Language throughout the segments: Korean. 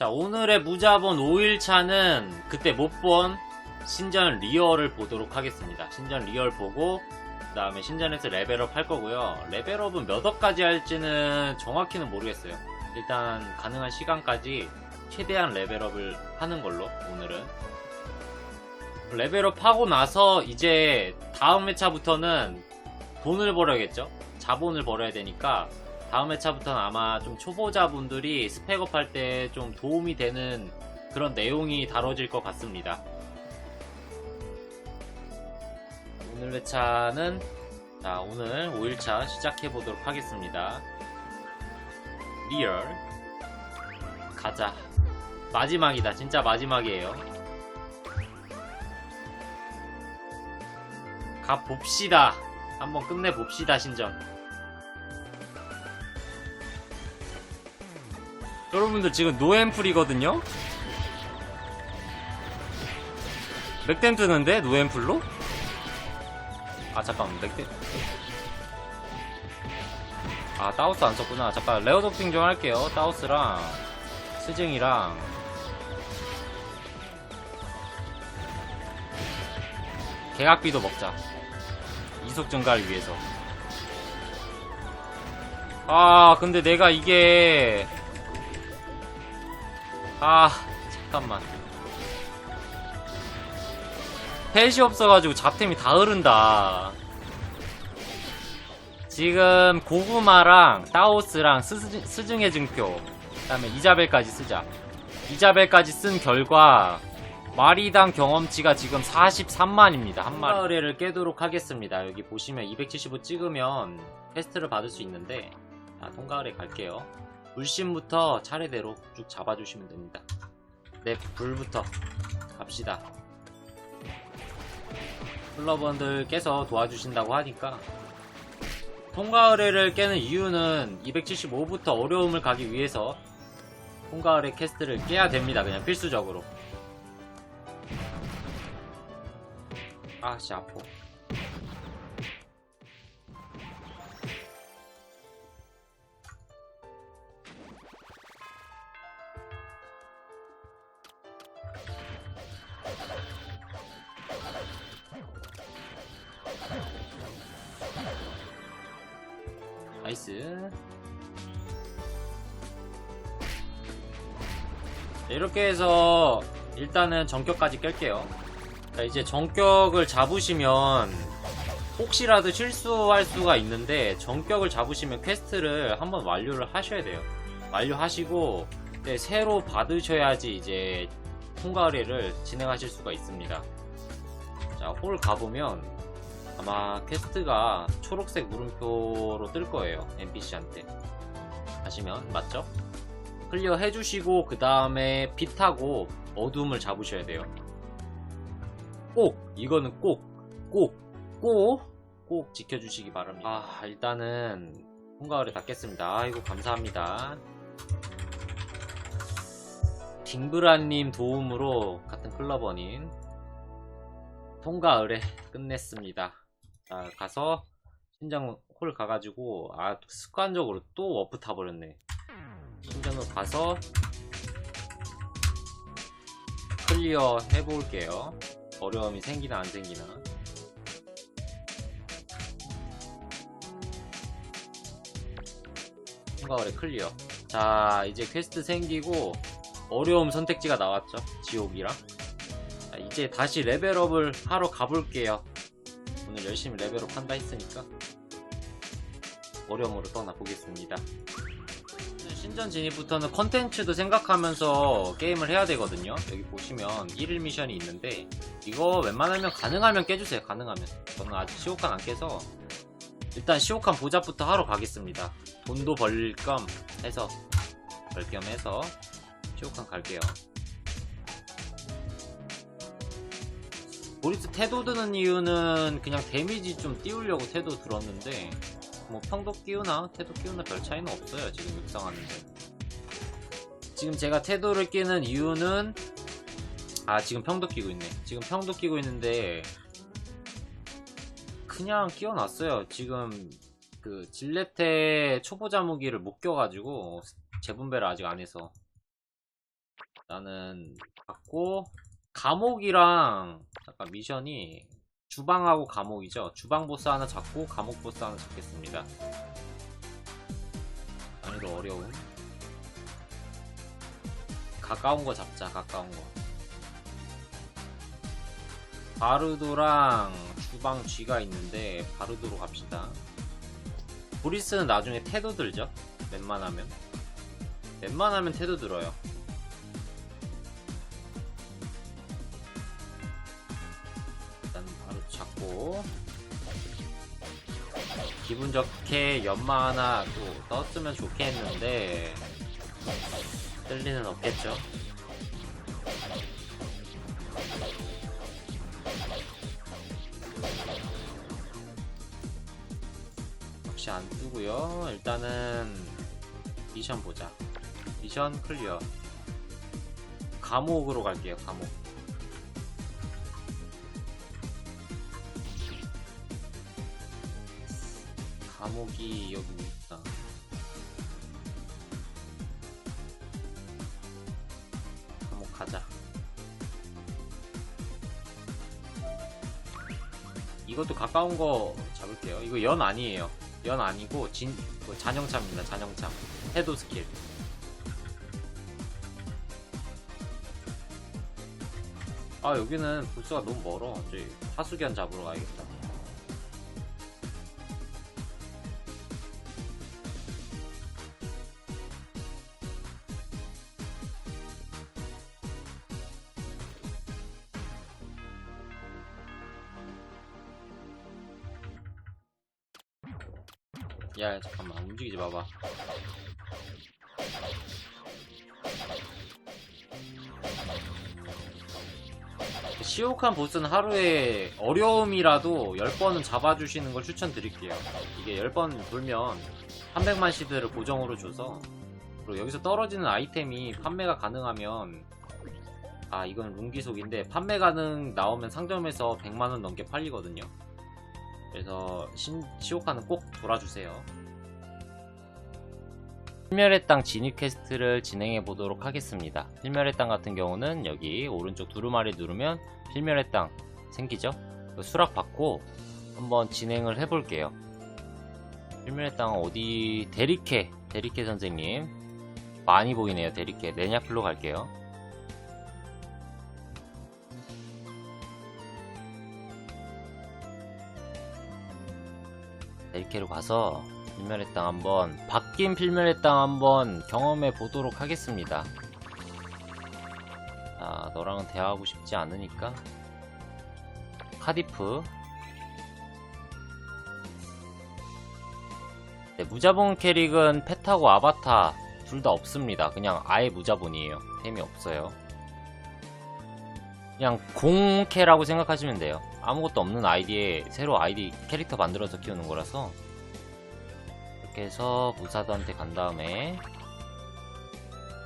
자, 오늘의 무자본 5일차는 그때 못 본 신전 리얼을 보도록 하겠습니다. 신전 리얼 보고, 그 다음에 신전에서 레벨업 할 거고요. 레벨업은 몇 억까지 할지는 정확히는 모르겠어요. 일단 가능한 시간까지 최대한 레벨업을 하는 걸로, 오늘은. 레벨업 하고 나서 이제 다음 회차부터는 돈을 벌어야겠죠? 자본을 벌어야 되니까 다음 회차부터는 아마 좀 초보자분들이 스펙업 할 때 좀 도움이 되는 그런 내용이 다뤄질 것 같습니다. 오늘 회차는 자 오늘 5일차 시작해 보도록 하겠습니다. 리얼 가자 마지막이다 진짜 마지막이에요. 가 봅시다. 한번 끝내 봅시다 신전. 여러분들 지금 노앰플이거든요? 맥댐 뜨는데 노앰플로? 아 잠깐만 맥댐. 아 따우스 안 썼구나. 잠깐 레어 도핑 좀 할게요. 따우스랑 스징이랑. 개각비도 먹자. 이속 증가를 위해서. 아 근데 내가 이게 아 잠깐만. 펫이 없어가지고 잡템이 다 흐른다. 지금 고구마랑 따오스랑 스즈, 스증의 증표. 그 다음에 이자벨까지 쓰자. 이자벨까지 쓴 결과 마리당 경험치가 지금 43만입니다 한 마리를 깨도록 하겠습니다. 여기 보시면 275 찍으면 퀘스트를 받을 수 있는데 자 통과을에 갈게요 불신부터 차례대로 쭉 잡아주시면 됩니다. 네, 불부터 갑시다. 플러번들께서 도와주신다고 하니까 통과 의뢰를 깨는 이유는 275부터 어려움을 가기 위해서 통과 의뢰 캐스트를 깨야 됩니다. 그냥 필수적으로. 아씨 아파. 이렇게 해서 일단은 정격까지 깰게요 자 이제 정격을 잡으시면 혹시라도 실수할 수가 있는데 정격을 잡으시면 퀘스트를 한번 완료를 하셔야 돼요 완료하시고 네, 새로 받으셔야지 이제 통과 의뢰를 진행하실 수가 있습니다 자 홀 가보면 아마 퀘스트가 초록색 물음표로 뜰 거예요. NPC한테. 가시면, 맞죠? 클리어 해주시고, 그 다음에 빛하고 어둠을 잡으셔야 돼요. 꼭! 이거는 꼭! 꼭! 꼭! 꼭 지켜주시기 바랍니다. 아, 일단은, 통과를 닫겠습니다. 아이고, 감사합니다. 딩브라님 도움으로 같은 통과 의뢰 끝냈습니다. 자, 가서 신장 홀 가가지고 아 습관적으로 또 워프 타버렸네. 신장을 가서 클리어 해볼게요. 어려움이 생기나 안 생기나. 의뢰 클리어. 자 이제 퀘스트 생기고 어려움 선택지가 나왔죠. 지옥이랑. 자, 이제 다시 레벨업을 하러 가볼게요. 오늘 열심히 레벨업 한다 했으니까 어려움으로 떠나보겠습니다. 신전 진입부터는 컨텐츠도 생각하면서 게임을 해야 되거든요. 여기 보시면 1일 미션이 있는데 이거 웬만하면 가능하면 깨주세요. 가능하면. 저는 아직 시오칸 안 깨서 일단 시오칸 보잡부터 하러 가겠습니다. 돈도 벌 겸 해서 벌 겸 해서 시오칸 갈게요. 보리스 태도 드는 이유는 그냥 데미지 좀 띄우려고 태도 들었는데 뭐 평도 끼우나 태도 끼우나 별 차이는 없어요 지금 육상하는데. 지금 제가 태도를 끼는 이유는 아 지금 평도 끼고 있네. 지금 평도 끼고 있는데 그냥 끼워놨어요. 지금 그 질레테 초보자 무기를 못 껴가지고 재분배를 아직 안 해서. 나는 받고 감옥이랑 잠깐 미션이 주방하고 감옥이죠. 주방 보스 하나 잡고 감옥 보스 하나 잡겠습니다. 난이도 어려운. 가까운 거 잡자. 가까운 거. 바르도랑 주방 쥐가 있는데 바르도로 갑시다. 보리스는 나중에 태도 들죠? 웬만하면. 웬만하면 태도 들어요. 잡고 기분 좋게 연마 하나 또 떴으면 좋겠는데 뜰 리는 없겠죠. 역시 안 뜨고요. 일단은 미션 보자. 미션 클리어. 감옥으로 갈게요. 감옥. 감옥이 여기 있다. 감옥 가자. 이것도 가까운 거 잡을게요. 이거 연 아니에요. 연 아니고 진뭐 잔영참입니다. 잔영참. 해도 스킬. 아 여기는 불수가 너무 멀어. 저기 하수견 잡으러 가야겠다. 야 잠깐만 움직이지 마봐. 시오칸 보스는 하루에 어려움이라도 10번은 잡아주시는 걸 추천드릴게요. 이게 10번 돌면 300만 시드를 고정으로 줘서 그리고 여기서 떨어지는 아이템이 판매가 가능하면 아 이건 룬기속인데 판매 가능 나오면 상점에서 100만원 넘게 팔리거든요. 그래서 신, 시오카는 꼭 돌아주세요. 필멸의 땅 진입 퀘스트를 진행해 보도록 하겠습니다. 필멸의 땅 같은 경우는 여기 오른쪽 두루마리 누르면 필멸의 땅 생기죠? 그 수락 받고 한번 진행을 해볼게요. 필멸의 땅은 어디 데리케 데리케 선생님 많이 보이네요. 데리케 네냐플로 갈게요. 데리케로 가서 필멸의 땅 한번 바뀐 필멸의 땅 한번 경험해 보도록 하겠습니다. 아 너랑은 대화하고 싶지 않으니까 카디프 네, 무자본 캐릭은 pet하고 아바타 둘 다 없습니다. 그냥 아예 무자본이에요. 템이 없어요. 그냥 공캐라고 생각하시면 돼요. 아무것도 없는 아이디에 새로 아이디 캐릭터 만들어서 키우는 거라서 이렇게 해서 무사도한테 간 다음에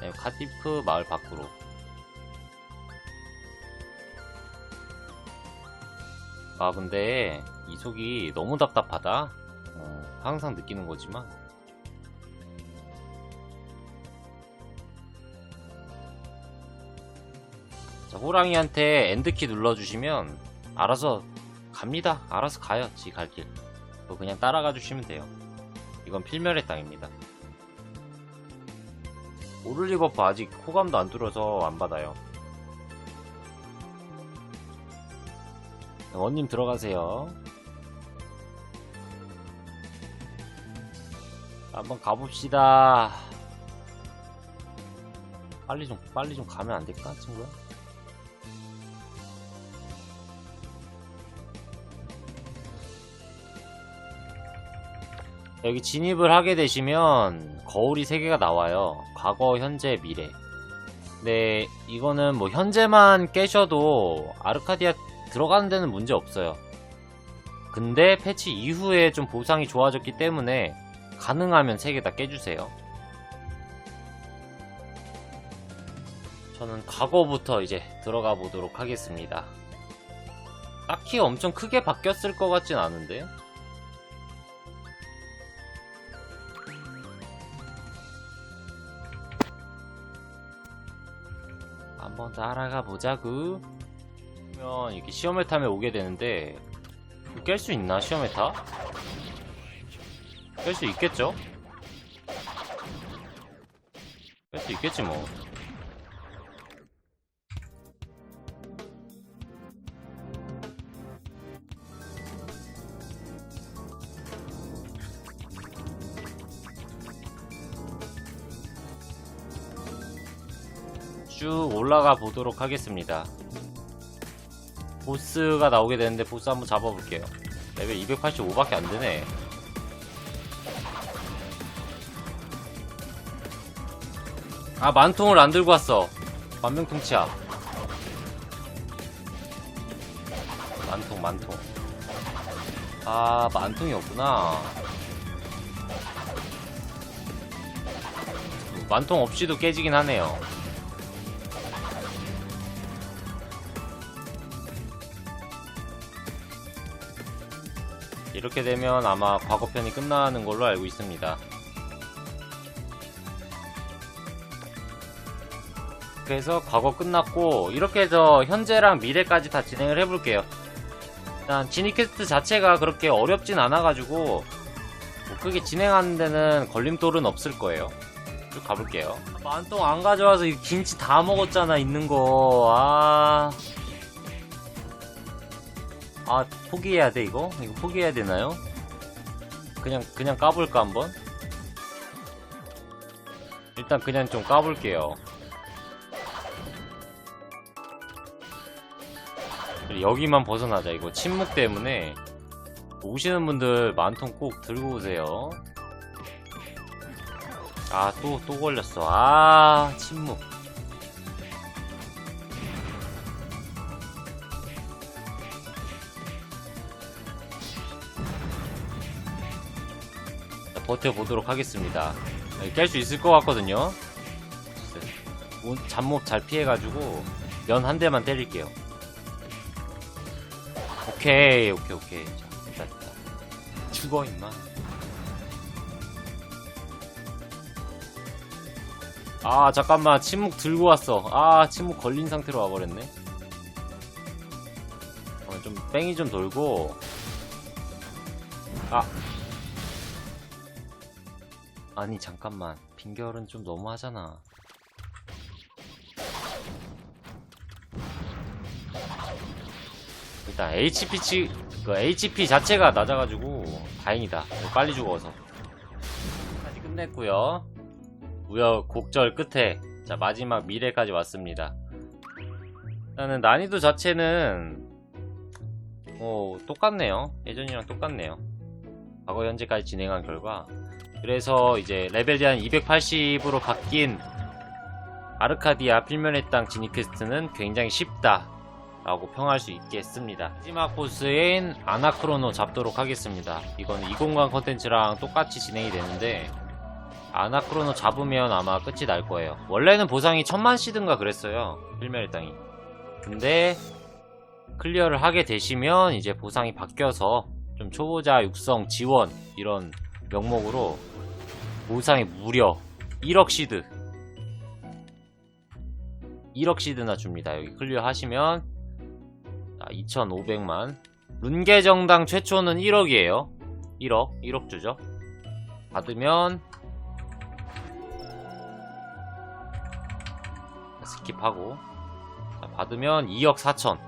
네, 카디프 마을 밖으로. 아 근데 이 속이 너무 답답하다. 어, 항상 느끼는 거지만. 자, 호랑이한테 엔드키 눌러주시면 알아서 갑니다 알아서 가요 지 갈길 그냥 따라가 주시면 돼요 이건 필멸의 땅입니다. 오를리 버프 아직 호감도 안 뚫어서 안 받아요. 원님 들어가세요. 한번 가봅시다. 빨리 좀 빨리 좀 가면 안 될까 친구야? 여기 진입을 하게 되시면 거울이 3개가 나와요. 과거, 현재, 미래. 근데 이거는 뭐 현재만 깨셔도 아르카디아 들어가는 데는 문제 없어요. 근데 패치 이후에 좀 보상이 좋아졌기 때문에 가능하면 3개 다 깨주세요. 저는 과거부터 이제 들어가 보도록 하겠습니다. 딱히 엄청 크게 바뀌었을 것 같진 않은데요? 따라가 보자구. 그러면 이렇게 시험을 타면 오게 되는데 깰 수 있나 시험에 타? 깰 수 있겠죠? 깰 수 있겠지 뭐. 쭉 올라가 보도록 하겠습니다. 보스가 나오게 되는데 보스 한번 잡아볼게요. 레벨 285밖에 안 되네. 아 만통을 안 들고 왔어. 만명통치야. 만통 만통. 아 만통이 없구나. 만통 없이도 깨지긴 하네요. 이렇게 되면 아마 과거편이 끝나는 걸로 알고 있습니다. 그래서 과거 끝났고 이렇게 해서 현재랑 미래까지 다 진행을 해볼게요. 일단 지니캐스트 자체가 그렇게 어렵진 않아가지고 뭐 크게 진행하는 데는 걸림돌은 없을 거예요. 쭉 가볼게요. 만동 안 가져와서 이 김치 다 먹었잖아 있는 거. 아. 아 포기해야 돼 이거? 이거 포기해야 되나요? 그냥 그냥 까볼까 한번? 일단 그냥 좀 까볼게요. 여기만 벗어나자 이거 침묵 때문에 오시는 분들 만통 꼭 들고 오세요. 아또또 걸렸어. 아 침묵. 버텨보도록 하겠습니다. 깰 수 있을 것 같거든요. 오- 잡몹 잘 피해가지고 면한 대만 때릴게요. 오케이, 오케이, 오케이. 자, 됐다, 됐다. 죽어, 임마. 아, 잠깐만. 침묵 들고 왔어. 아, 침묵 걸린 상태로 와버렸네. 어, 좀, 뺑이 좀 돌고. 아. 아니, 잠깐만. 빈결은 좀 너무하잖아. 일단 HP 치, 그 HP 자체가 낮아가지고 다행이다. 빨리 죽어서. 까지 끝냈고요. 우여곡절 끝에 자 마지막 미래까지 왔습니다. 일단은 난이도 자체는 뭐 똑같네요. 예전이랑 똑같네요. 과거 현재까지 진행한 결과 그래서 이제 레벨이 한 280으로 바뀐 아르카디아 필면의 땅 지니 퀘스트는 굉장히 쉽다. 라고 평할 수 있겠습니다. 마지막 보스인 아나크로노 잡도록 하겠습니다. 이거는 이공간 컨텐츠랑 똑같이 진행이 되는데 아나크로노 잡으면 아마 끝이 날 거예요. 원래는 보상이 천만 시든가 그랬어요. 필멸의 땅이. 근데 클리어를 하게 되시면 이제 보상이 바뀌어서 좀 초보자 육성 지원 이런 명목으로 보상이 무려 1억 시드 1억 시드나 줍니다. 여기 클리어 하시면 2,500만. 룬계정당 최초는 1억이에요. 1억, 1억 주죠. 받으면 스킵하고 자, 받으면 2억 4천.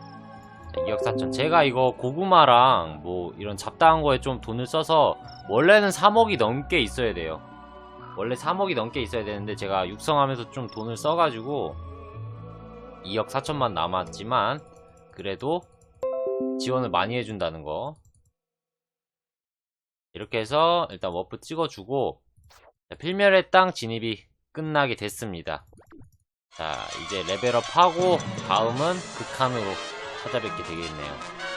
자, 2억 4천. 제가 이거 고구마랑 뭐 이런 잡다한 거에 좀 돈을 써서 원래는 3억이 넘게 있어야 돼요. 원래 3억이 넘게 있어야 되는데 제가 육성하면서 좀 돈을 써가지고 2억 4천만 남았지만 그래도 지원을 많이 해준다는 거 이렇게 해서 일단 워프 찍어주고 자, 필멸의 땅 진입이 끝나게 됐습니다 자 이제 레벨업 하고 다음은 극한으로 찾아뵙게 되겠네요